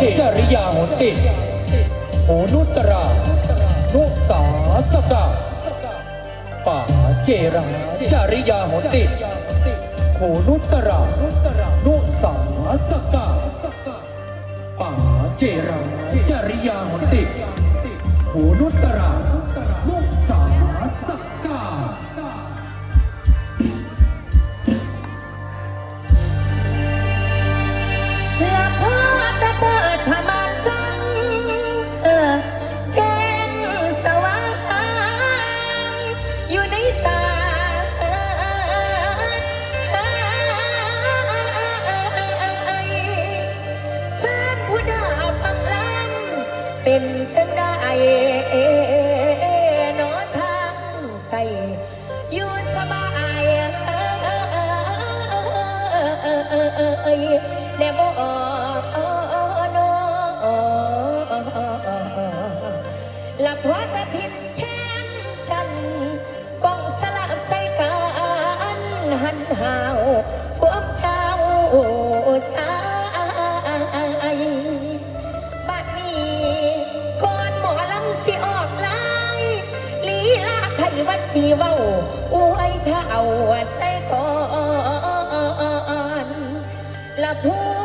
จริยาโหติโหนุตรา นุสาสกาป่าเจราจริยาโหติโหนุตรา นุสาสกาป่าเจราจริยาโหติโหนุตรา นุสา เป็นฉันได้นอนทางไกลอยู่สบายและบ่นละพอตะทินแค้นฉันกองสลับใส่กันหันหาว สีเว้าอวยถ้าเอาใส่ก่อนละพู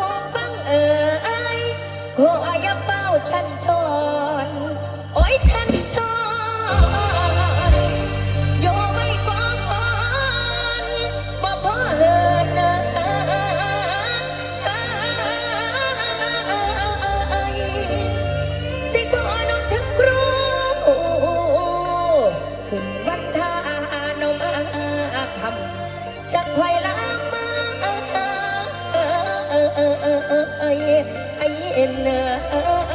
เอ็นเอ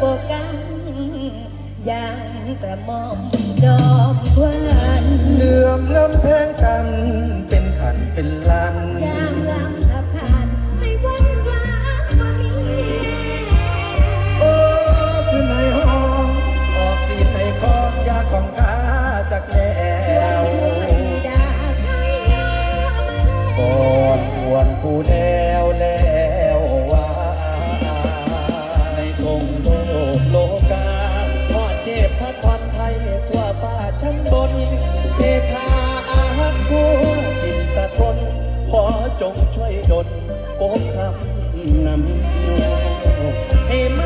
ปรกันอย่างกระหม่อมจอมควันเหลื่อมล้ำแพงกัน เป็นขันเป็นลัน กโลกาทอดเทพพระควันไทยทั่วฟ้าชั้นบนเทพาอาหักคู่กินสะทนขอจงช่วยดลโอบคำนำโยให้มา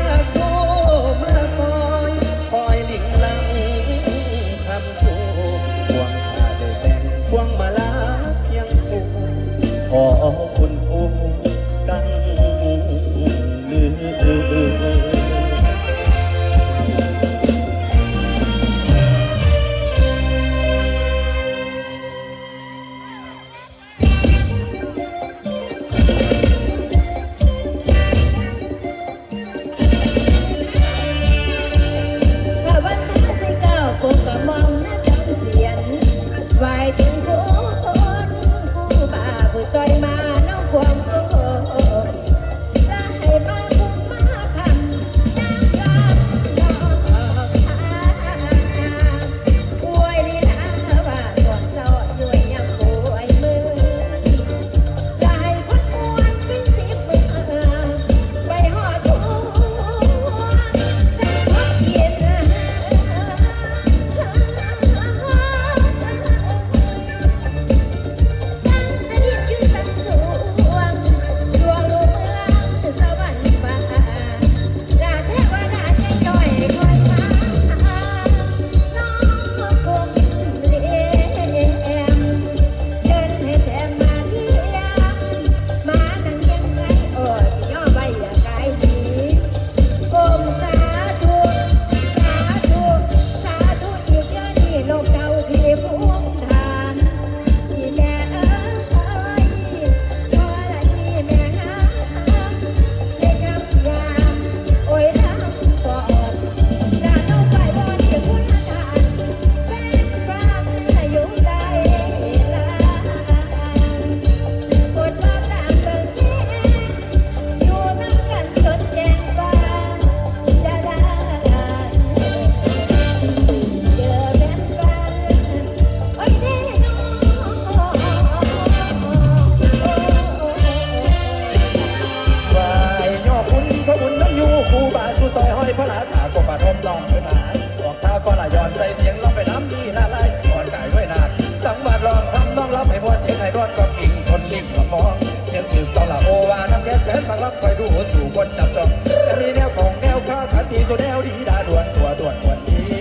ให้รอดก็กิ่งคนลิ่งละมองเสียงถือต้องละโอวาน้ำแก้แสนทางรับไปดูสู่คนจับจองจะมีแนวของแนวข้าขันตีโซแนวดีดาด่วนตัวด่วนวันนี้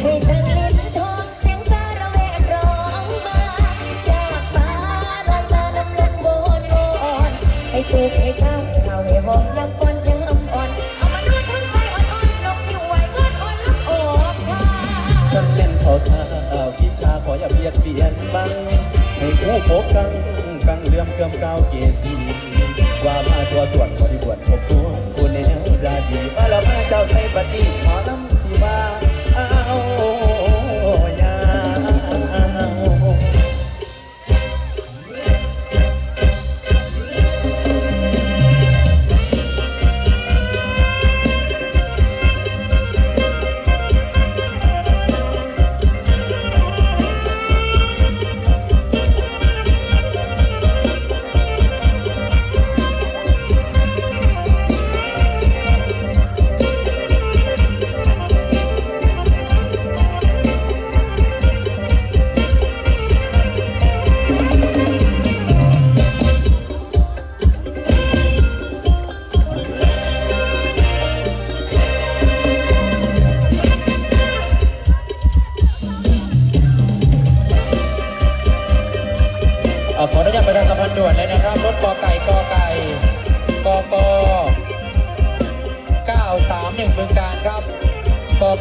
ให้จังลิ้นทองเสียงฟ้าระแวงร้องมาจากฟ้าลอยมาน้ำลังบนอ่นให้ถูให้เจ้าเข้าให้หอมน้ำก้อนยังอ่อนเอามานวดทั้งใจอ่อนๆนกนิ้วไหวก้อนอ่อนลับออกค่ะจังเล่นเขาท่าวิชาขออย่าเบียดเบียนบ้าง อู้พบกังกังเลื่อมเกิมก้าวเกศีว่ามาตัวตรวจบริบวชพบตัวผู้แนวราดีว่าละมาเจ้าใส่ปฏิขอลำ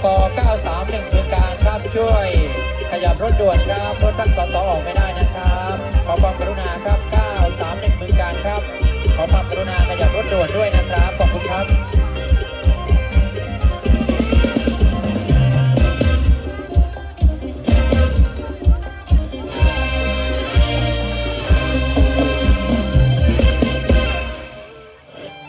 ป 931เมืองการครับช่วย ขยับรถด่วนครับรถตั้งสอสอออกไม่ได้นะครับ ขอความกรุณาครับ 931เมืองการครับ ขอความกรุณาขยับรถด่วนด้วยนะครับ